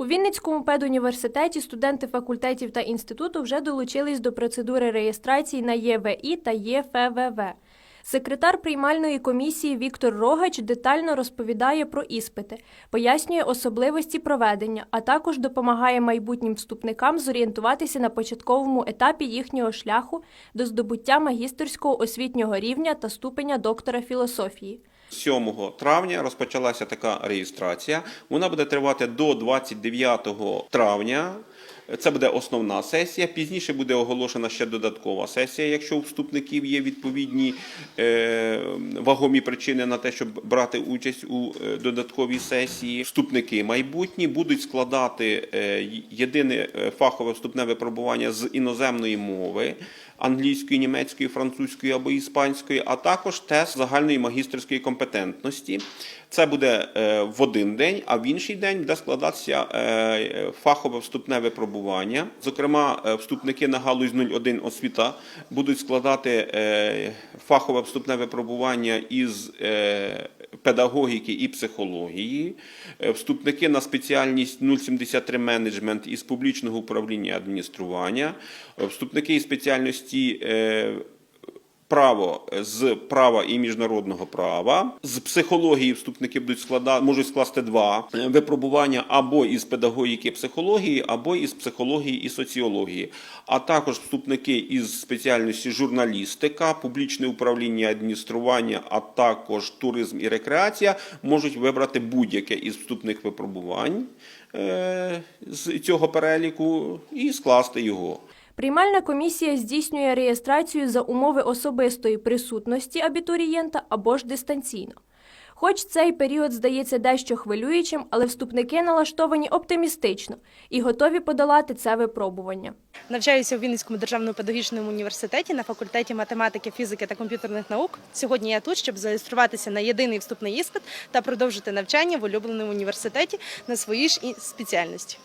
У Вінницькому педуніверситеті студенти факультетів та інституту вже долучились до процедури реєстрації на ЄВІ та ЄФВВ. Секретар приймальної комісії Віктор Рогач детально розповідає про іспити, пояснює особливості проведення, а також допомагає майбутнім вступникам зорієнтуватися на початковому етапі їхнього шляху до здобуття магістерського освітнього рівня та ступеня доктора філософії. 7 травня розпочалася така реєстрація. Вона буде тривати до 29 травня. Це буде основна сесія. Пізніше буде оголошена ще додаткова сесія, якщо у вступників є відповідні е, вагомі причини на те, щоб брати участь у е, додатковій сесії. Вступники майбутні будуть складати е, єдине фахове вступне випробування з іноземної мови англійської, німецької, французької або іспанської, а також тест загальної магістерської компетентності. Це буде в один день, а в інший день буде складатися фахове вступне випробування. Зокрема, е, вступники на галузь 01 освіта будуть складати е, фахове вступне випробування із е, педагогіки і психології. Вступники на спеціальність 073 менеджмент із публічного управління адміністрування. Вступники із спеціальності право з права і міжнародного права. З психології вступники будуть складати, можуть скласти два е, випробування або із педагогіки психології, або із психології і соціології. А також вступники із спеціальності журналістика, публічне управління адміністрування, а також туризм і рекреація можуть вибрати будь-яке із вступних випробувань е, з цього переліку і скласти його. Приймальна комісія здійснює реєстрацію за умови особистої присутності абітурієнта або ж дистанційно. Хоч цей період здається дещо хвилюючим, але вступники налаштовані оптимістично і готові подолати це випробування. Навчаюся у Вінницькому державному педагогічному університеті на факультеті математики, фізики та комп'ютерних наук. Сьогодні я тут, щоб зареєструватися на єдиний вступний іспит та продовжити навчання в улюбленому університеті на своїй ж спеціальності.